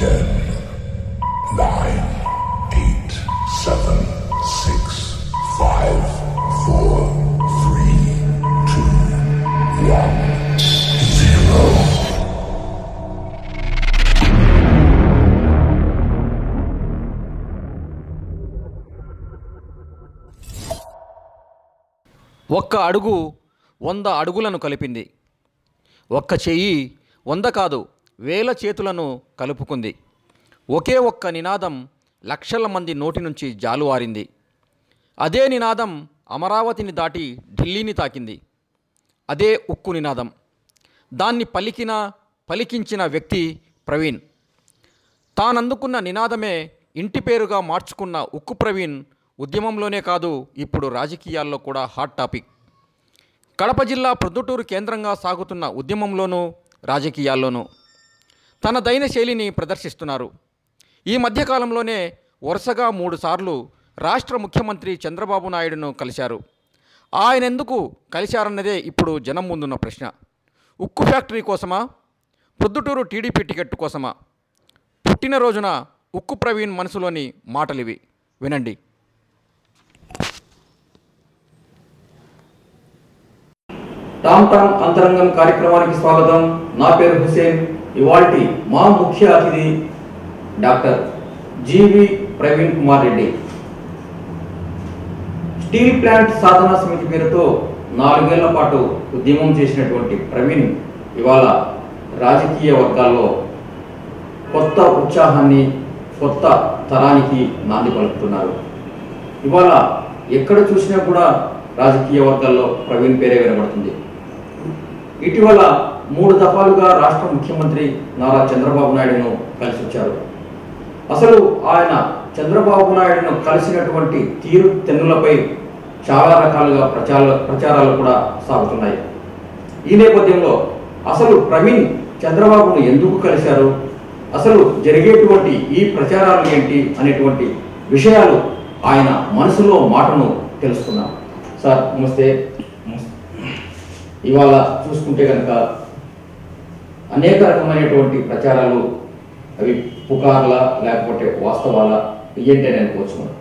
10, 9, 8, 7, ఒక్క అడుగు వంద అడుగులను కలిపింది. ఒక్క చెయ్యి వంద కాదు వేల చేతులను కలుపుకుంది. ఒకే ఒక్క నినాదం లక్షల మంది నోటి నుంచి జాలువారింది. అదే నినాదం అమరావతిని దాటి ఢిల్లీని తాకింది. అదే ఉక్కు నినాదం. దాన్ని పలికిన పలికించిన వ్యక్తి ప్రవీణ్. తానందుకున్న నినాదమే ఇంటి పేరుగా మార్చుకున్న ఉక్కు ప్రవీణ్ ఉద్యమంలోనే కాదు ఇప్పుడు రాజకీయాల్లో కూడా హాట్ టాపిక్. కడప జిల్లా ప్రొద్దుటూరు కేంద్రంగా సాగుతున్న ఉద్యమంలోనూ రాజకీయాల్లోనూ తన దైన శైలిని ప్రదర్శిస్తున్నారు. ఈ మధ్యకాలంలోనే వరుసగా మూడుసార్లు రాష్ట్ర ముఖ్యమంత్రి చంద్రబాబు నాయుడును కలిశారు. ఆయన ఎందుకు కలిశారన్నదే ఇప్పుడు జనం ముందున్న ప్రశ్న. ఉక్కు ఫ్యాక్టరీ కోసమా? ప్రొద్దుటూరు టీడీపీ టికెట్ కోసమా? పుట్టినరోజున ఉక్కు ప్రవీణ్ మనసులోని మాటలివి. వినండి. టామ్ టామ్ అంతరంగం కార్యక్రమానికి స్వాగతం. నా పేరు హుసేన్. ఇవాల్టి మా ముఖ్య అతిథి doctor G V Praveen Kumar Reddy. Steel plant సాధన సమితి పేరుతో నాలుగేళ్ళ పాటు ఉద్యమం చేసినటువంటి ప్రవీణ్ ఇవాళ రాజకీయ వర్గాల్లో కొత్త ఉత్సాహాన్ని కొత్త తరానికి నాంది పలుకుతున్నారు. ఇవాళ ఎక్కడ చూసినా కూడా రాజకీయ వర్గాల్లో ప్రవీణ్ పేరే వినబడుతుంది. ఇటీవల మూడు దఫాలుగా రాష్ట్ర ముఖ్యమంత్రి నారా చంద్రబాబు నాయుడును కలిసి వచ్చారు అసలు ఆయన చంద్రబాబు నాయుడును కలిసినటువంటి తీరు తెన్నులపై చాలా రకాలుగా ప్రచార ప్రచారాలు కూడా సాగుతున్నాయి. ఈ నేపథ్యంలో అసలు ప్రవీణ్ చంద్రబాబును ఎందుకు కలిశారు? అసలు జరిగేటువంటి ఈ ప్రచారాలు ఏంటి అనేటువంటి విషయాలు ఆయన మనసులో మాటను తెలుసుకున్నాం సార్ నమస్తే. ఇవాళ చూసుకుంటే కనుక అనేక రకమైనటువంటి ప్రచారాలు అవి పుకార్ల లేకపోతే వాస్తవాల ఏంటి అని అనుకోవచ్చు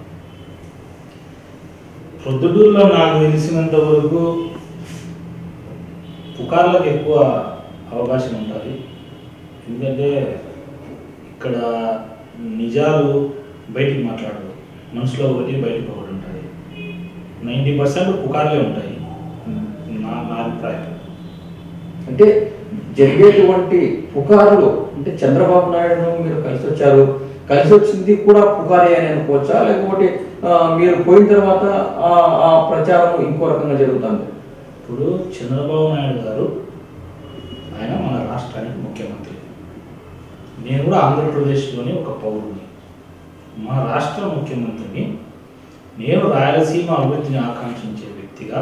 ప్రొద్దుటూరులో నాకు తెలిసినంత వరకు పుకార్లకు ఎక్కువ అవకాశం ఉంటుంది. ఎందుకంటే ఇక్కడ నిజాలు బయటికి మాట్లాడరు. మనసులో ఒకటి బయటికి ఒకటి ఉంటుంది. నైంటీ పర్సెంట్ పుకార్లే ఉంటాయి. నా నా అభిప్రాయం. అంటే జరిగేటువంటి పుకారులు అంటే చంద్రబాబు నాయుడును మీరు కలిసి వచ్చారు కలిసి వచ్చింది కూడా పుకారే అని అనుకోవచ్చా? లేకపోతే మీరు పోయిన తర్వాత ఆ ప్రచారం ఇంకో రకంగా జరుగుతుంది? ఇప్పుడు చంద్రబాబు నాయుడు గారు ఆయన మన రాష్ట్రానికి ముఖ్యమంత్రి. నేను కూడా ఆంధ్రప్రదేశ్లోని ఒక పౌరుని మన రాష్ట్ర ముఖ్యమంత్రిని నేను రాయలసీమ అభివృద్ధిని ఆకాంక్షించే వ్యక్తిగా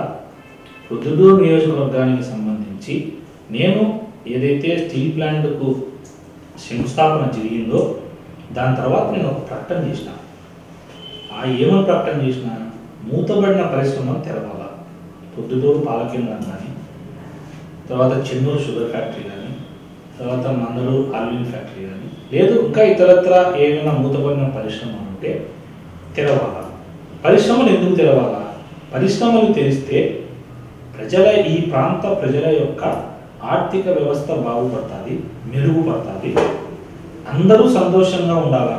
పొద్దుటూరు నియోజకవర్గానికి సంబంధించి నేను ఏదైతే స్టీల్ ప్లాంట్కు శంకుస్థాపన జరిగిందో దాని తర్వాత నేను ఒక ప్రకటన చేసిన. ఆ ఏమని ప్రకటన చేసిన? మూతబడిన పరిశ్రమను తెరవాలా పొద్దుటూరు పాల కేంద్రం కానీ తర్వాత చెన్నూరు షుగర్ ఫ్యాక్టరీ కానీ తర్వాత మందలూరు ఆల్విన్ ఫ్యాక్టరీ కానీ లేదు ఇంకా ఇతరత్ర ఏమైనా మూతపడిన పరిశ్రమ ఉంటే తెరవాలా పరిశ్రమలు ఎందుకు తెరవాలా పరిశ్రమలు తెలిస్తే ప్రజల ఈ ప్రాంత ప్రజల యొక్క ఆర్థిక వ్యవస్థ బాగుపడుతుంది మెరుగుపడుతుంది. అందరూ సంతోషంగా ఉండాలా?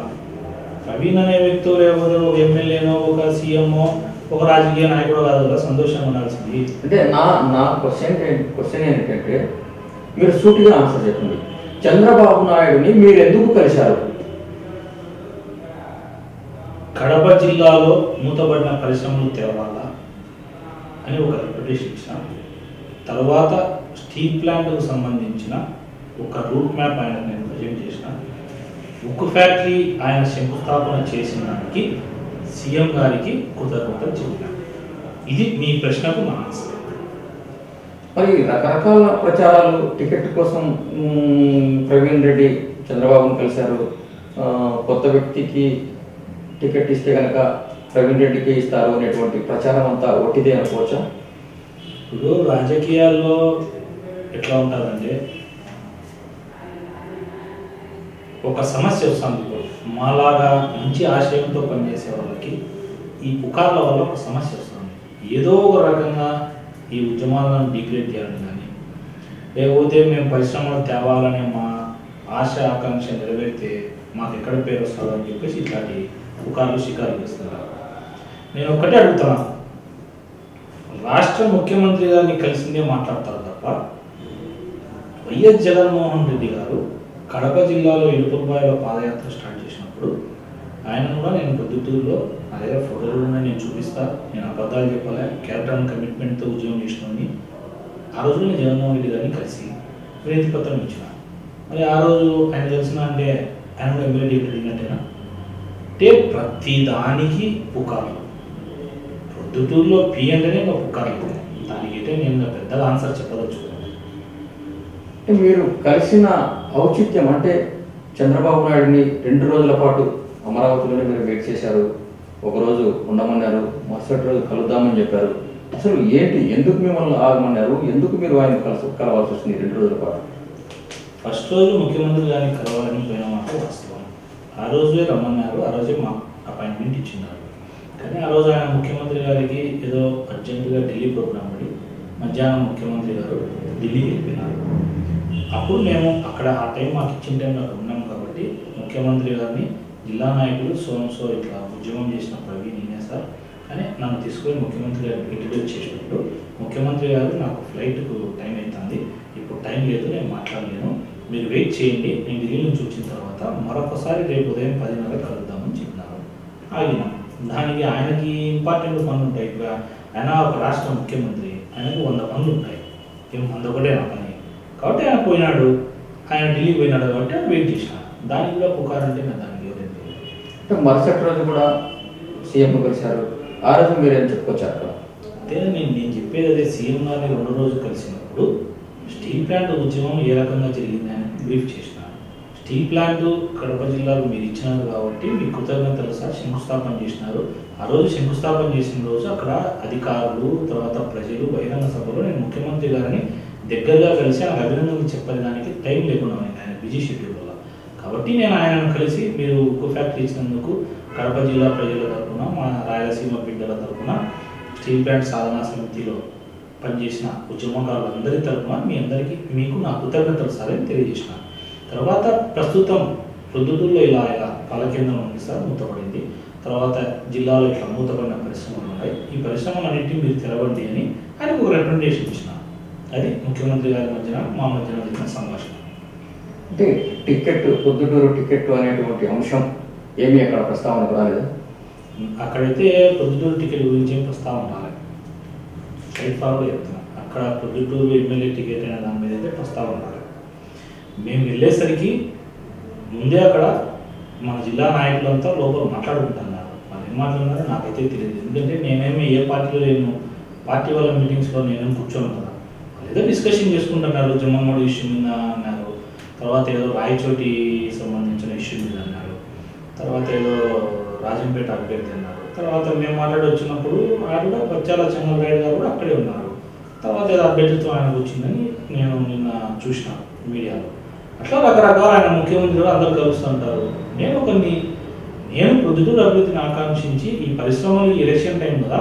ప్రవీణ్ అనే వ్యక్తి లేకపోతే ఒక ఎమ్మెల్యేనో ఒక సీఎంఓ ఒక రాజకీయ నాయకుడు కాదు కదా సంతోషంగా ఉండాల్సింది. అంటే నా నా క్వశ్చన్ క్వశ్చన్ ఏంటంటే మీరు సూటిగా ఆన్సర్ చెప్పండి. చంద్రబాబు నాయుడుని మీరు ఎందుకు కలిశారు? కడప జిల్లాలో మూతబడిన పరిశ్రమలు తెరవాలా అని ఒక రిప్యుటేషన్ ఇచ్చిన. తర్వాత స్టీల్ ప్లాంట్కు సంబంధించిన ఒక రూట్ మ్యాప్ ఆయన నేను ప్రజెంట్ చేసిన. ఉక్కు ఫ్యాక్టరీ ఆయన శంకుస్థాపన చేసిన దానికి సీఎం గారికి కృతజ్ఞతలు చెప్పిన ఇది మీ ప్రశ్నకు నా ఆన్సర్. మరి రకరకాల ప్రచారాలు టికెట్ కోసం ప్రవీణ్ రెడ్డి చంద్రబాబును కలిశారు. కొత్త వ్యక్తికి టికెట్ ఇస్తే కనుక ప్రవీణ్ రెడ్డికి ఇస్తారు అనేటువంటి ప్రచారం అంతా ఒట్టిదే అనుకోవచ్చా? ఇప్పుడు రాజకీయాల్లో ఎట్లా ఉంటుందంటే ఒక సమస్య వస్తుంది మాలాగా మంచి ఆశయంతో పనిచేసే వాళ్ళకి ఈ పుకార్ల వల్ల ఒక సమస్య వస్తుంది. ఏదో ఒక రకంగా ఈ ఉద్యమాలను డిగ్రేడ్ చేయాలని కానీ లేకపోతే మేము పరిశ్రమలు తేవాలనే మా ఆశ ఆకాంక్ష నెరవేరితే మాకు ఎక్కడ పేరు వస్తుందని అని చెప్పేసి ఇట్లాంటి పుకార్లు షికారులు చేస్తున్నారు. నేను ఒక్కటే అడుగుతున్నా రాష్ట్ర ముఖ్యమంత్రి గారిని కలిసిందే మాట్లాడతారు తప్ప వైఎస్ జగన్మోహన్ రెడ్డి గారు కడప జిల్లాలో ఇడుపుబాయిలో పాదయాత్ర స్టార్ట్ చేసినప్పుడు ఆయన కూడా నేను పొద్దుటూరులో నా దగ్గర ఫోటోలు ఉన్నాయి నేను చూపిస్తా నేను అబద్ధాలు చెప్పాలి క్యారెక్టర్ కమిట్మెంట్తో ఉద్యోగం చేసినని ఆ రోజు నేను జగన్మోహన్ రెడ్డి గారిని కలిసి ప్రీతి పత్రం ఇచ్చిన. మరి ఆ రోజు ఆయన తెలిసిన అంటే ఆయన కూడా ఎమ్మెల్యే టికెట్ అడిగినట్టేనా అంటే ప్రతి దానికి పుకార్లు. పొద్దుటూరులో పి అంటేనే ఒక పుకార్లు దానికి అయితే నేను పెద్దగా ఆన్సర్ చెప్పదలుచుకున్నాను అంటే మీరు కలిసిన ఔచిత్యం అంటే చంద్రబాబు నాయుడిని రెండు రోజుల పాటు అమరావతిలోనే మీరు వెయిట్ చేశారు ఒకరోజు ఉండమన్నారు మరుసటి రోజు కలుద్దామని చెప్పారు. అసలు ఏంటి? ఎందుకు మిమ్మల్ని ఆగమన్నారు? ఎందుకు మీరు ఆయన కలసి కలవాల్సి వచ్చింది రెండు రోజుల పాటు? ఫస్ట్ రోజు ముఖ్యమంత్రి గారిని కలవాలని పోయిన మాట వాస్తవం. ఆ రోజే రమ్మన్నారు ఆ రోజే మా అపాయింట్మెంట్ ఇచ్చినారు కానీ ఆ రోజు ఆయన ముఖ్యమంత్రి గారికి ఏదో అర్జెంటుగా ఢిల్లీ ప్రోగ్రామ్ పడి మధ్యాహ్నం ముఖ్యమంత్రి గారు ఢిల్లీ వెళ్ళిపోయినారు. అప్పుడు మేము అక్కడ ఆ టైం మాకు ఇచ్చిన టైంలో అక్కడ ఉన్నాం కాబట్టి ముఖ్యమంత్రి గారిని జిల్లా నాయకులు సో సో ఇట్లా ఉద్యమం చేసిన ప్రవీణ్ నేనే సార్ అని నన్ను తీసుకొని ముఖ్యమంత్రి గారికి ఇంట్రడ్యూస్ చేసినప్పుడు ముఖ్యమంత్రి గారు నాకు ఫ్లైట్కు టైం అవుతుంది. ఇప్పుడు టైం లేదు నేను మాట్లాడలేను. మీరు వెయిట్ చేయండి. నేను ఢిల్లీ నుంచి వచ్చిన తర్వాత మరొకసారి రేపు ఉదయం పదిన్నర కలుద్దామని చెప్పినారు. ఆగినాం. దానికి ఆయనకి ఇంపార్టెంట్ పనులు ఉంటాయి. ఇప్పుడు ఆయన ఒక రాష్ట్ర ముఖ్యమంత్రి ఆయనకు వంద పనులు ఉంటాయి. ఏం వంద ఒకటే నా పని. కాబట్టి ఆయన పోయినాడు. ఆయన ఢిల్లీ పోయినాడు కాబట్టి ఆయన వెయిట్ చేసిన. దానికి కూడా పుకారంటే నేను దానికి ఎవరైతే అంటే మరుసటి రోజు కూడా సీఎం కలిశారు. ఆ రోజు మీరు ఏం అక్కడ? అదే నేను నేను చెప్పేది అదే. సీఎం గారిని రెండు రోజులు కలిసినప్పుడు స్టీల్ ప్లాంట్ ఉద్యమం ఏ రకంగా జరిగిందని బ్రీఫ్ చేసిన. టీ ప్లాంట్ కడప జిల్లాలో మీరు ఇచ్చినారు కాబట్టి మీ కృతజ్ఞతలు సార్ శంకుస్థాపన చేసినారు. ఆ రోజు శంకుస్థాపన చేసిన రోజు అక్కడ అధికారులు తర్వాత ప్రజలు బహిరంగ సభలో నేను ముఖ్యమంత్రి గారిని దగ్గరగా కలిసి ఆయన అభినందనలు చెప్పడానికి టైం లేకుండా ఉంది. ఆయన బిజీ షెడ్యూల్ వల్ల. కాబట్టి నేను ఆయనను కలిసి మీరు ఉక్కు ఫ్యాక్టరీ ఇచ్చినందుకు కడప జిల్లా ప్రజల తరఫున మా రాయలసీమ బిడ్డల తరఫున స్టీల్ ప్లాంట్ సాధనా సమితిలో పనిచేసిన ఉద్యమకారులందరి తరఫున మీ అందరికీ మీకు నా కృతజ్ఞతలు సార్ అని తెలియజేసిన తర్వాత ప్రస్తుతం ప్రొద్దుటూరులో ఇలా ఇలా పాలకేంద్రం ఉంది సార్ మూతపడింది. తర్వాత జిల్లాలో ఇట్లా మూతపడిన పరిశ్రమలు ఉన్నాయి. ఈ పరిశ్రమలన్నింటినీ మీరు తెరవండి అని ఆయనకు ఒక రికమెండేషన్ ఇచ్చిన. అది ముఖ్యమంత్రి గారి మధ్యన మా మధ్యన జరిగిన సంభాషణ. అంటే టికెట్ పొద్దుటూరు టికెట్ అనేటువంటి అంశం ఏమీ అక్కడ ప్రస్తావనకు రాలేదు? అక్కడైతే ప్రొద్దుటూరు టికెట్ గురించి ఏం ప్రస్తావన రాలేదు. స్ట్రైట్ ఫార్వర్డ్ చెప్తున్నా. అక్కడ ప్రొద్దుటూరు ఎమ్మెల్యే టికెట్ అనే దాని మీద అయితే ప్రస్తావన రాలేదు. మేము వెళ్ళేసరికి ముందే అక్కడ మన జిల్లా నాయకులంతా లోపల మాట్లాడుకుంటున్నారు. వాళ్ళు ఏం మాట్లాడుతున్నారో నాకైతే తెలియదు. ఎందుకంటే నేనేమి ఏ పార్టీలో లేను పార్టీ వాళ్ళ మీటింగ్స్లో నేనేం కూర్చోను కదా. వాళ్ళు ఏదో డిస్కషన్ చేసుకుంటున్నారు. జమ్మమ్మడి ఇష్యూ మీద అన్నారు. తర్వాత ఏదో రాయచోటి సంబంధించిన ఇష్యూ మీద అన్నారు. తర్వాత ఏదో రాజంపేట అభ్యర్థి అన్నారు. తర్వాత మేము మాట్లాడి వచ్చినప్పుడు ఆయన కూడా బచ్చాల చంద్రబాబు గారు కూడా అక్కడే ఉన్నారు. తర్వాత ఏదో అభ్యర్థిత్వం ఆయనకు వచ్చిందని నేను నిన్న చూసిన మీడియాలో. అట్లా రకరకాల ఆయన ముఖ్యమంత్రి కూడా అందరు కలుస్తుంటారు. నేను కొన్ని నేను ప్రొద్దుటూరు అభివృద్ధిని ఆకాంక్షించి ఈ పరిశ్రమలు ఈ ఎలక్షన్ టైం కదా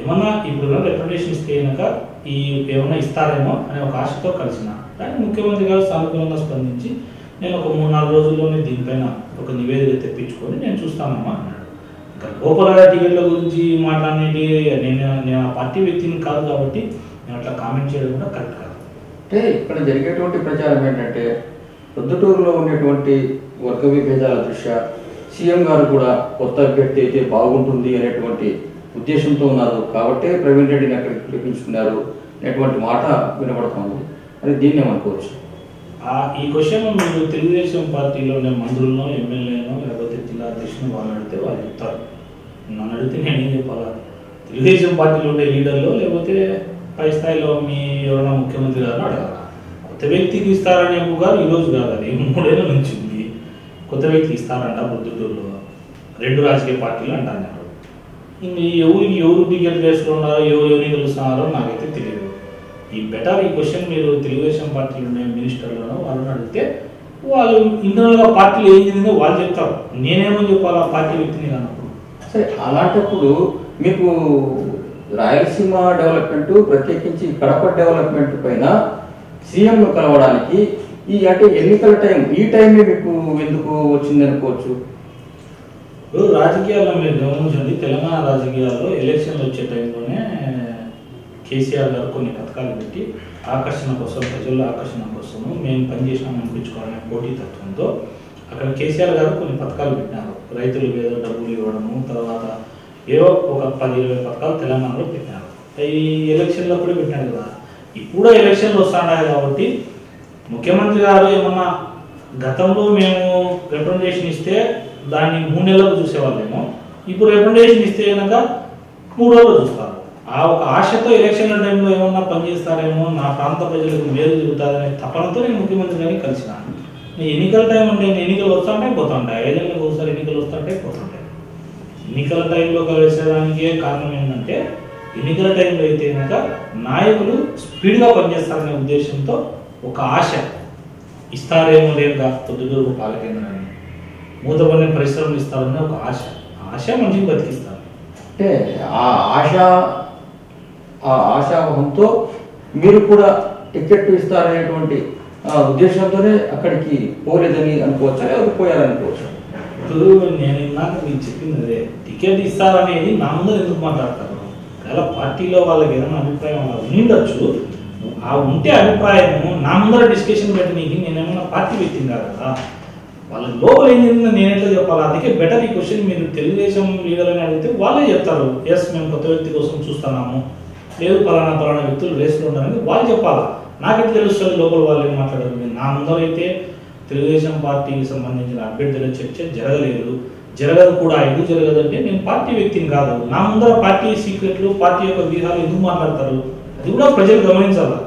ఏమన్నా ఇప్పుడు రిప్రజెంటేషన్ ఇస్తే కనుక ఈ ఏమన్నా ఇస్తారేమో అనే ఒక ఆశతో కలిసిన. కానీ ముఖ్యమంత్రి గారు సానుకూలంగా స్పందించి నేను ఒక మూడు నాలుగు రోజుల్లోనే దీనిపైన ఒక నివేదిక తెప్పించుకొని నేను చూస్తానమ్మా అన్నాడు. ఇంకా టికెట్ల గురించి మాట్లాడేది నేను నేను ఆ పార్టీ వ్యక్తిని కాదు కాబట్టి నేను అట్లా కామెంట్ చేయడం కూడా కరెక్ట్ కాదు. అంటే ఇక్కడ జరిగేటువంటి ప్రచారం ఏంటంటే ప్రొద్దుటూరులో ఉండేటువంటి వర్గ విభేదాల దృష్ట్యా సీఎం గారు కూడా కొత్త అభ్యర్థి అయితే బాగుంటుంది అనేటువంటి ఉద్దేశంతో ఉన్నారు. కాబట్టే ప్రవీణ్ రెడ్డిని అక్కడికి పిలిపించుకున్నారు అనేటువంటి మాట వినపడుతుంది. అది దీన్ని అనుకోవచ్చు ఈ క్వశ్చన్ మీరు తెలుగుదేశం పార్టీలోనే మంత్రులను ఎమ్మెల్యేనో లేకపోతే జిల్లా అధ్యక్షులను వాళ్ళు అడిగితే వాళ్ళు చెప్తారు. నన్ను అడిగితే నేను ఏం చెప్పాలా? తెలుగుదేశం పార్టీలో ఉండే లీడర్లు లేకపోతే పై స్థాయిలో మీ ఎవరైనా ముఖ్యమంత్రి గారు అడగాల? కొత్త వ్యక్తికి ఇస్తారనే గారు ఈరోజు కాదు అది మూడేళ్ళ నుంచి ఉంది. కొత్త వ్యక్తికి ఇస్తారంట పొద్దుటూరులో. రెండు రాజకీయ పార్టీలు అంటున్నారు ఇంక ఎవరికి ఎవరు టికెట్ రేసులో ఉన్నారో ఎవరు ఎవరిని గెలుస్తున్నారో నాకైతే తెలియదు ఈ బెటర్ ఈ క్వశ్చన్ మీరు తెలుగుదేశం పార్టీలు ఉన్న మినిస్టర్లను వాళ్ళని అడిగితే వాళ్ళు ఇంటర్నల్గా పార్టీలు ఏం జరిగిందో వాళ్ళు చెప్తారు. నేనేమని చెప్పాలి ఆ పార్టీ వ్యక్తిని కానప్పుడు? సరే అలాంటప్పుడు మీకు రాయలసీమ డెవలప్మెంట్ ప్రత్యేకించి కడప డెవలప్మెంట్ పైన సీఎంను కలవడానికి ఈ అంటే ఎన్నికల టైం ఈ టైమే మీకు ఎందుకు వచ్చింది అనుకోవచ్చు? ఇప్పుడు రాజకీయాల్లో మీరు గమనించండి తెలంగాణ రాజకీయాల్లో ఎలక్షన్లు వచ్చే టైంలోనే కేసీఆర్ గారు కొన్ని పథకాలు పెట్టి ఆకర్షణ కోసం ప్రజల ఆకర్షణ కోసం మేము పనిచేసినాం అనిపించుకోవాలనే పోటీతత్వంతో అక్కడ కేసీఆర్ గారు కొన్ని పథకాలు పెట్టినారు. రైతులకు ఏదో డబ్బులు ఇవ్వడము తర్వాత ఏవో ఒక పది ఇరవై పథకాలు తెలంగాణలో పెట్టినారు. ఈ ఎలక్షన్లో కూడా పెట్టినారు కదా. ఇప్పుడు ఎలక్షన్లు వస్తున్నాయి కాబట్టి ముఖ్యమంత్రి గారు ఏమన్నా గతంలో మేము రిప్రజెంటేషన్ ఇస్తే దాన్ని మూడు నెలలకు చూసేవాళ్ళేమో ఇప్పుడు రిప్రజెంటేషన్ ఇస్తే కనుక మూడు రోజులు చూస్తారు. ఆ ఒక ఆశతో ఎలక్షన్ల టైంలో ఏమన్నా పనిచేస్తారేమో నా ప్రాంత ప్రజలకు మేలు జరుగుతుందనే తపనతో నేను ముఖ్యమంత్రి గారిని కలిసినాను నేను ఎన్నికల టైం అంటే నేను ఎన్నికలు వస్తుంటాయి పోతుంటాయి. ఐదేళ్ళకి ఒకసారి ఎన్నికలు వస్తుంటాయి పోతుంటాయి. ఎన్నికల టైంలో కలిసేదానికే కారణం ఏంటంటే ఎన్నికల టైంలో అయితే కనుక నాయకులు స్పీడ్గా పనిచేస్తారనే ఉద్దేశంతో ఒక ఆశ ఇస్తారేమో లేక పొద్దుటూరు పాలకేంద్రాన్ని మూతపడిన పరిశ్రమలు ఇస్తారనే ఒక ఆశ. ఆశ మంచిగా బతికిస్తారు. అంటే ఆ ఆశ ఆ ఆశావహంతో మీరు కూడా టికెట్ ఇస్తారనేటువంటి ఉద్దేశంతోనే అక్కడికి పోలేదని అనుకోవచ్చా? లేదా పోయారనుకోవచ్చు ఇప్పుడు నేను ఇందాక మీకు చెప్పింది అదే. టికెట్ ఇస్తారనేది నా ముందర ఎందుకు మాట్లాడతారు? ఒకవేళ పార్టీలో వాళ్ళకి ఏదైనా అభిప్రాయం అలా ఉండొచ్చు ఆ ఉంటే అభిప్రాయము నా ముందర డిస్కషన్ పెట్టనీకి నేనేమన్నా పార్టీ వ్యక్తిని కదా? వాళ్ళ లోపల ఏం జరిగిందో నేను ఎట్లా చెప్పాలి? అందుకే బెటర్ ఈ క్వశ్చన్ మీరు తెలుగుదేశం లీడర్ని అడిగితే వాళ్ళే చెప్తారు. ఎస్ మేము కొత్త వ్యక్తి కోసం చూస్తున్నాము. లేదు పలానా పలానా వ్యక్తులు రేసులు ఉండాలని వాళ్ళు చెప్పాలా? నాకెట్లా తెలుస్తుంది లోపల వాళ్ళు ఏం మాట్లాడారు. నా ముందర అయితే తెలుగుదేశం పార్టీకి సంబంధించిన అభ్యర్థుల చర్చ జరగలేదు. జరగదు కూడా ఎందుకు జరగదంటే నేను పార్టీ వ్యక్తిని కాదు. నా ముందర పార్టీ సీక్రెట్లు పార్టీ యొక్క వ్యూహాలు ఎందుకు మాట్లాడతారు? అది కూడా ప్రజలు గమనించాలి?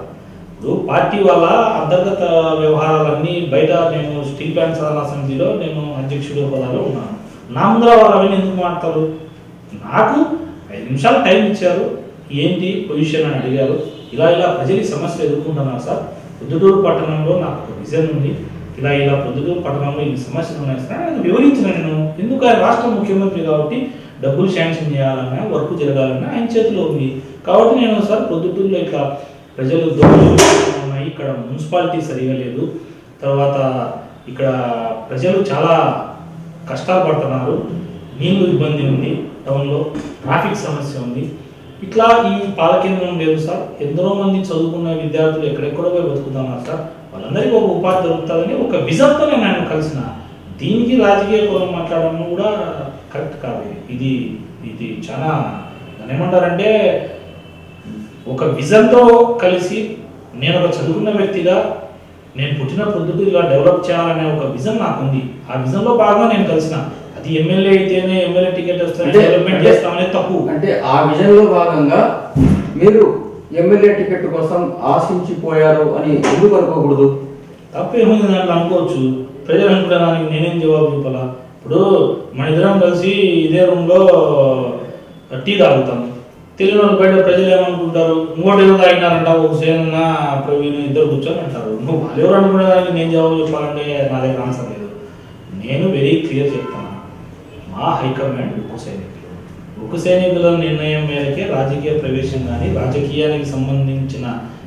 ఇప్పుడు పార్టీ వాళ్ళ అంతర్గత వ్యవహారాలన్నీ బయట నేను స్టీల్ ప్లాంట్ సాధన సమితిలో నేను అధ్యక్షుడు హోదాలో ఉన్నాను. నా ముందర వాళ్ళు అవన్నీ ఎందుకు మాట్లాడతారు? నాకు ఐదు నిమిషాలు టైం ఇచ్చారు. ఏంటి పొజిషన్ అని అడిగారు. ఇలా ఇలా ప్రజలకి ఈ సమస్యలు ఎదుర్కొంటున్నారు సార్. పొద్దుటూరు పట్టణంలో నాకు ఒక విజన్ ఉంది. ఇలా ఇలా పొద్దుటూరు పట్టణంలో ఇన్ని సమస్యలు ఉన్నాయి సార్ వివరించిన నేను ఎందుకు ఆయన రాష్ట్ర ముఖ్యమంత్రి కాబట్టి డబ్బులు శాంక్షన్ చేయాలన్నా వర్క్ జరగాలన్నా ఆయన చేతిలో ఉంది. కాబట్టి నేను సార్ పొద్దుటూరులో ఇట్లా ప్రజలు ఉన్నాయి ఇక్కడ మున్సిపాలిటీ సరిగా లేదు. తర్వాత ఇక్కడ ప్రజలు చాలా కష్టాలు పడుతున్నారు నీళ్ళు ఇబ్బంది ఉంది టౌన్లో ట్రాఫిక్ సమస్య ఉంది. ఇట్లా ఈ పాలకేంద్రం లేదు సార్. ఎందరో మంది చదువుకున్న విద్యార్థులు ఎక్కడెక్కడో పోయి బతుకుతున్నారు సార్. వాళ్ళందరికీ ఒక ఉపాధి దొరుకుతుందని ఒక విజన్తో నేను ఆయన కలిసిన. దీనికి రాజకీయ కోణం మాట్లాడడం కూడా కరెక్ట్ కాదు. ఇది. ఇది చాలా దాన్ని ఏమంటారంటే ఒక విజన్తో కలిసి నేను ఒక చదువుకున్న వ్యక్తిగా నేను పుట్టిన పొద్దుకు ఇలా డెవలప్ చేయాలనే ఒక విజన్ నాకుంది. ఆ విజన్లో భాగంగా నేను కలిసిన. అది ఎమ్మెల్యే అయితేనే ఎమ్మెల్యే టికెట్ వస్తే అంటే- డెవలప్మెంట్ చేస్తామనే తప్పు. అంటే ఆ విజన్లో భాగంగా మీరు ఎమ్మెల్యే టికెట్ కోసం ఆశించిపోయారు అని ఎందుకు అనుకోకూడదు? తప్పేముంది దాంట్లో అనుకోవచ్చు. ప్రజలు అనుకునే నేనేం జవాబు చెప్పాలా? ఇప్పుడు మన ఇద్దరం కలిసి ఇదే రూమ్లో టీ తాగుతాం. తెలియని బయట ప్రజలు ఏమనుకుంటారు? ఇంకోటి ఏదో తాగినారంట ఒక సేన ప్రవీణ్ ఇద్దరు కూర్చొని అంటారు. నువ్వు ఎవరు అనుకునే దానికి నేను జవాబు చెప్పాలంటే నా దగ్గర ఆన్సర్ లేదు. నేను వెరీ క్లియర్ చెప్తాను మా హైకమాండ్ ఉక్కు సైనికులు ఉక్కు సైనికుల నిర్ణయం మేరకే రాజకీయ ప్రవేశం కానీ రాజకీయానికి సంబంధించిన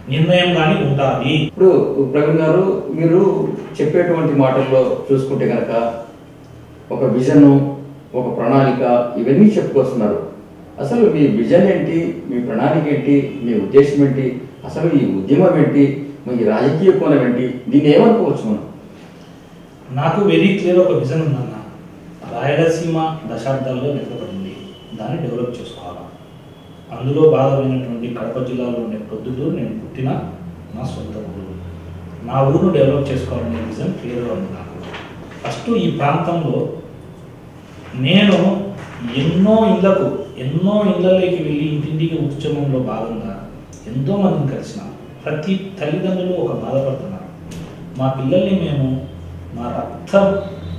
నిర్ణయం కానీ ఉంటుంది. ఇప్పుడు ప్రవీణ్ గారు మీరు చెప్పేటువంటి మాటల్లో చూసుకుంటే కనుక ఒక విజన్ ఒక ప్రణాళిక ఇవన్నీ చెప్పుకొస్తున్నారు. అసలు మీ విజన్ ఏంటి? మీ ప్రణాళిక ఏంటి? మీ ఉద్దేశం ఏంటి? అసలు ఈ ఉద్యమం ఏంటి? మీ రాజకీయ కోణం ఏంటి? దీన్ని ఏమనుకోవచ్చు మనం? నాకు వెరీ క్లియర్ ఒక విజన్ ఉందన్న. రాయలసీమ దశాబ్దాల్లో వెనుకబడింది దాన్ని డెవలప్ చేసుకోవాలి. అందులో భాగమైనటువంటి కడప జిల్లాలో ఉండే పొద్దుటూరు నేను పుట్టిన నా సొంత ఊరు. నా ఊరును డెవలప్ చేసుకోవాలనే విజన్ క్లియర్గా ఉంది నాకు. ఫస్ట్ ఈ ప్రాంతంలో నేను ఎన్నో ఇళ్ళకు ఎన్నో ఇళ్ళలోకి వెళ్ళి ఇంటింటికి ఉద్యమంలో భాగంగా ఎంతో మందిని కలిసిన ప్రతి తల్లిదండ్రులు ఒక బాధపడుతున్నారు. మా పిల్లల్ని మేము మా రక్తం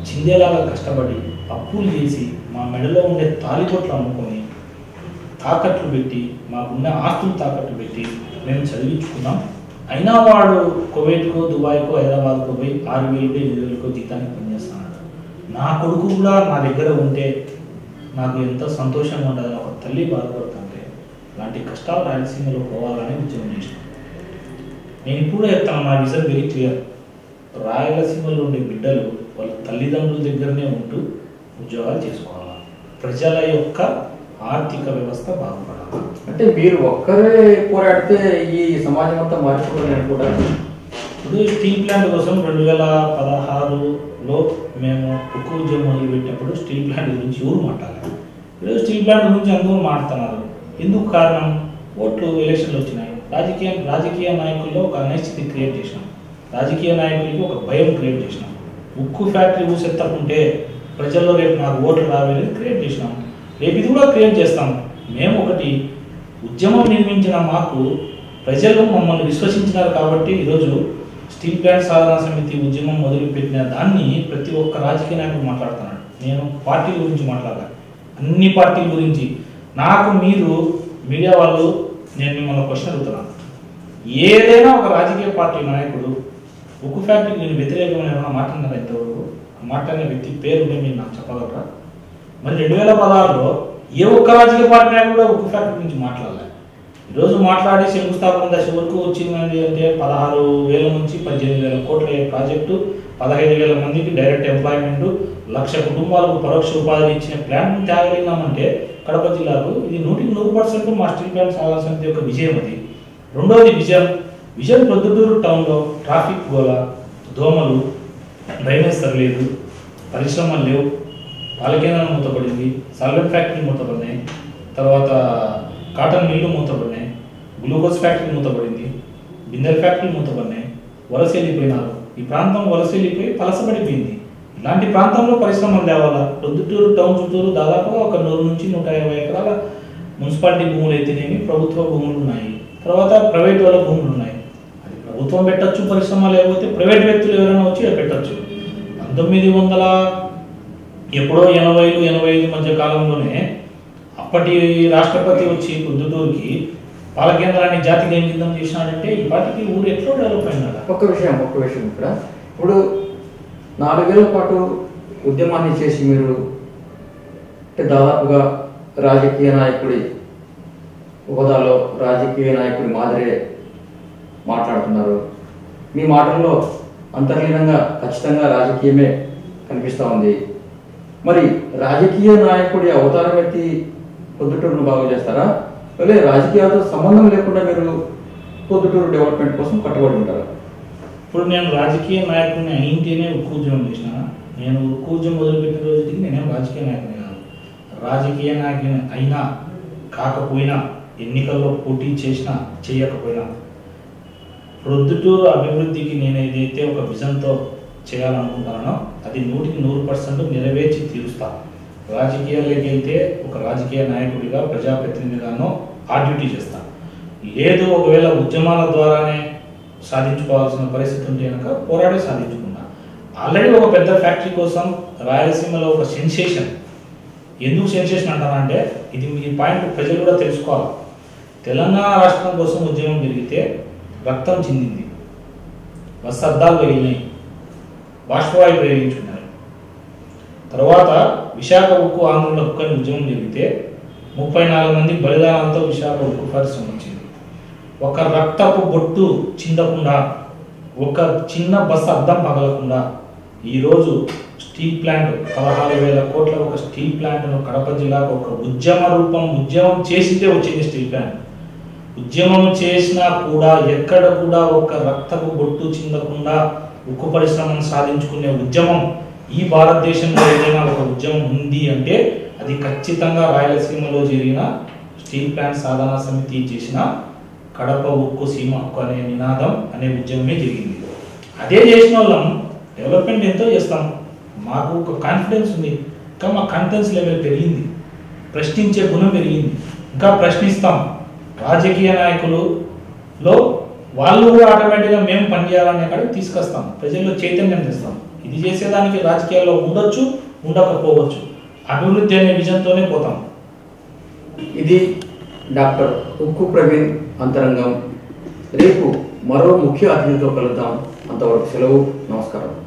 చిందేలాగా కష్టపడి అప్పులు చేసి మా మెడలో ఉండే తాలికొట్లు అమ్ముకొని తాకట్లు పెట్టి మాకున్న ఆస్తులు తాకట్టు పెట్టి మేము చదివించుకున్నాం. అయినా వాడు కువైట్కో దుబాయ్కో హైదరాబాద్కో పోయి ఆరు వేలు ఎనిమిది వేలుకో జీతానికి పనిచేస్తున్నాడు. నా కొడుకు కూడా నా దగ్గర ఉంటే నాకు ఎంత సంతోషంగా ఉండదు ఒక తల్లి బాధపడుతుంటే లాంటి కష్టాలు రాయలసీమలో పోవాలని ఉద్యమం చేసిన నేను ఇప్పుడు చెప్తాను నా విజన్ వెరీ క్లియర్. రాయలసీమలో ఉండే బిడ్డలు వాళ్ళ తల్లిదండ్రుల దగ్గరనే ఉంటూ ఉద్యోగాలు చేసుకోవాలి. ప్రజల యొక్క ఆర్థిక వ్యవస్థ బాగుపడాలి. అంటే మీరు ఒక్కరే పోరాడితే ఈ సమాజం అంతా మారిపోవాలని అనుకుంటారు? ఇప్పుడు స్టీల్ ప్లాంట్ కోసం రెండు వేల పదహారులో మేము ఉక్కు ఉద్యమం మొదలుపెట్టినప్పుడు స్టీల్ ప్లాంట్ గురించి ఎవరు మాట్లాడారు ఈరోజు స్టీల్ ప్లాంట్ గురించి అందరూ మాట్లాడుతున్నారు. ఎందుకు కారణం? ఓట్లు ఎలక్షన్లు వచ్చినాయి. రాజకీయ రాజకీయ నాయకుల్లో ఒక అనిశ్చితి క్రియేట్ చేసినాం. రాజకీయ నాయకులకి ఒక భయం క్రియేట్ చేసినాం. ఉక్కు ఫ్యాక్టరీ ఊసెత్తకుంటే ప్రజల్లో రేపు నాకు ఓట్లు రావాలి క్రియేట్ చేసినాం. రేపు ఇది కూడా క్రియేట్ చేస్తాం. మేము ఒకటి ఉద్యమం నిర్మించిన మాకు ప్రజలు మమ్మల్ని విశ్వసించినారు కాబట్టి ఈరోజు స్టీల్ ప్లాంట్ సాధన సమితి ఉద్యమం మొదలుపెట్టిన దాన్ని ప్రతి ఒక్క రాజకీయ నాయకుడు మాట్లాడుతున్నాడు. నేను పార్టీ గురించి మాట్లాడాలి. అన్ని పార్టీల గురించి. నాకు మీరు మీడియా వాళ్ళు నేను మిమ్మల్ని క్వశ్చన్ అడుగుతున్నాను. ఏదైనా ఒక రాజకీయ పార్టీ నాయకుడు ఉక్కు ఫ్యాక్టరీకి నేను వ్యతిరేకమైన ఏమైనా మాట్లాడినారా ఇంతవరకు? మాట్లాడిన వ్యక్తి పేరు నేను మీరు నాకు చెప్పగలరా? మరి రెండు వేల పదహారులో ఏ ఒక్క రాజకీయ పార్టీ నాయకుడు కూడా ఉక్కు ఫ్యాక్టరీ గురించి మాట్లాడలే. ఈరోజు మాట్లాడి శంకుస్థాపన దశ వరకు వచ్చింది అంటే పదహారు వేల నుంచి పద్దెనిమిది వేల కోట్ల ప్రాజెక్టు పదహైదు వేల మందికి డైరెక్ట్ ఎంప్లాయ్మెంట్ లక్ష కుటుంబాలకు పరోక్ష ఉపాధి ఇచ్చిన ప్లాన్ తేగలిగినామంటే కడప జిల్లాకు ఇది నూటికి నూరు పర్సెంట్ మా స్టీల్ ప్లాంట్ సాధన సమితి యొక్క విజయం అది. రెండవది విజయం విజయం ప్రొద్దుటూరు టౌన్లో ట్రాఫిక్ గోల దోమలు డ్రైనేజ్ సరిలేదు పరిశ్రమలు లేవు పాలకేంద్రాలు మూతపడింది సాల్వెంట్ ఫ్యాక్టరీ మూతపడినాయి తర్వాత కాటన్ మిల్లు మూతపడినాయి గ్లూకోజ్ ఫ్యాక్టరీ మూతపడింది బిందెల్ ఫ్యాక్టరీ మూతపడినాయి వలస వెళ్ళిపోయినారు. ఈ ప్రాంతం వలస వెళ్ళిపోయి పలసపడిపోయింది ఇలాంటి ప్రాంతంలో పరిశ్రమలు తేవాలా ప్రొద్దుటూరు టౌన్ చుట్టూరు దాదాపు ఒక నూరు నుంచి నూట ఇరవై ఎకరాల మున్సిపాలిటీ భూములు అయితేనేమి ప్రభుత్వ భూములు ఉన్నాయి. తర్వాత ప్రైవేట్ వాళ్ళ భూములు ఉన్నాయి. అది ప్రభుత్వం పెట్టచ్చు పరిశ్రమ లేకపోతే ప్రైవేట్ వ్యక్తులు ఎవరైనా వచ్చి పెట్టచ్చు. పంతొమ్మిది వందల ఎప్పుడో ఎనభైలు ఎనభై ఐదు మధ్య కాలంలోనే అప్పటి రాష్ట్రపతి వచ్చి పొద్దుటూరుకి పాలకేంద్రాన్ని జాతికి అంకితం చేసినాడంటే ఈ పాటికి ఊరు ఎట్లా డెవలప్ అయినాడు? ఒక్క విషయం ఒక్క విషయం ఇక్కడ. ఇప్పుడు నాలుగేళ్ళ పాటు ఉద్యమాన్ని చేసి మీరు అంటే దాదాపుగా రాజకీయ నాయకుడి హోదాలో రాజకీయ నాయకుడి మాదిరే మాట్లాడుతున్నారు. మీ మాటల్లో అంతర్లీనంగా ఖచ్చితంగా రాజకీయమే కనిపిస్తూ ఉంది. మరి రాజకీయ నాయకుడి అవతారం ఎత్తి పొద్దుటూరును బాగు చేస్తారా? లేదా రాజకీయాలతో సంబంధం లేకుండా మీరు పొద్దుటూరు డెవలప్మెంట్ కోసం కట్టుబడి ఉంటారా ఇప్పుడు నేను రాజకీయ నాయకుడిని అయింటేనే ఉక్కు చేసిన నేను ఉక్కు మొదలుపెట్టిన రోజుకి నేనేం రాజకీయ నాయకుని కాదు. రాజకీయ నాయకుని అయినా కాకపోయినా ఎన్నికల్లో పోటీ చేసినా చేయకపోయినా ప్రొద్దుటూరు అభివృద్ధికి నేను ఏదైతే ఒక విజన్తో చేయాలనుకుంటున్నానో అది నూటికి నూరు పర్సెంట్ నెరవేర్చి తీరుస్తాను రాజకీయాల్లోకి వెళ్తే ఒక రాజకీయ నాయకుడిగా ప్రజాప్రతినిధిగానో ఆ డ్యూటీ చేస్తాను లేదు ఒకవేళ ఉద్యమాల ద్వారానే సాధించుకోవాల్సిన పరిస్థితి ఉంటే కనుక పోరాడి సాధించుకున్నా ఆల్రెడీ ఒక పెద్ద ఫ్యాక్టరీ కోసం రాయలసీమలో ఒక సెన్సేషన్. ఎందుకు సెన్సేషన్ అంటానంటే ఇది ఈ పాయింట్ ప్రజలు కూడా తెలుసుకోవాలి. తెలంగాణ రాష్ట్రం కోసం ఉద్యమం జరిగితే రక్తం చెందింది. బస్ అద్దాలు వెళ్ళినాయి బాష్పవాయు ప్రయోగించుకున్నారు. తర్వాత విశాఖ ఉక్కు ఆంధ్రుల హక్కు ఉద్యమం జరిగితే ముప్పై నాలుగు మంది బలిదానంతో విశాఖ ఉక్కు పరిశ్రమ వచ్చింది. ఒక రక్తపు బొట్టు చిందకుండా ఒక చిన్న బస్ అద్దం పగలకుండా ఈరోజు స్టీల్ ప్లాంట్ పదహారు వేల కోట్ల ఒక స్టీల్ ప్లాంట్ను కడప జిల్లాకు ఒక ఉద్యమ రూపం ఉద్యమం చేసిందే వచ్చింది స్టీల్ ప్లాంట్. ఉద్యమం చేసినా కూడా ఎక్కడ కూడా ఒక రక్తపు బొట్టు చిందకుండా ఉక్కు పరిశ్రమను సాధించుకునే ఉద్యమం ఈ భారతదేశంలో ఏదైనా ఒక ఉద్యమం ఉంది అంటే అది ఖచ్చితంగా రాయలసీమలో జరిగిన స్టీల్ ప్లాంట్ సాధన సమితి చేసిన కడప ఉక్కు సీమ ఉక్కు అనే నినాదం అనే ఉద్యమమే జరిగింది. అదే చేసిన వాళ్ళం డెవలప్మెంట్ ఎంతో చేస్తాం. మాకు ఒక కాన్ఫిడెన్స్ ఉంది. ఇంకా మా కాన్ఫిడెన్స్ లెవెల్ పెరిగింది. ప్రశ్నించే గుణం పెరిగింది. ఇంకా ప్రశ్నిస్తాం. రాజకీయ నాయకులులో వాళ్ళు కూడా ఆటోమేటిక్గా మేము పనిచేయాలనే కాడికి తీసుకొస్తాం. ప్రజల్లో చైతన్యం తెస్తాం. ఇది చేసేదానికి రాజకీయాల్లో ఉండొచ్చు ఉండకపోవచ్చు. అభివృద్ధి అనే విజన్తోనే పోతాం. ఇది డాక్టర్ ఉక్కు ప్రవీణ్ అంతరంగం. రేపు మరో ముఖ్య అతిథితో కలుద్దాం. అంతవరకు సెలవు నమస్కారం.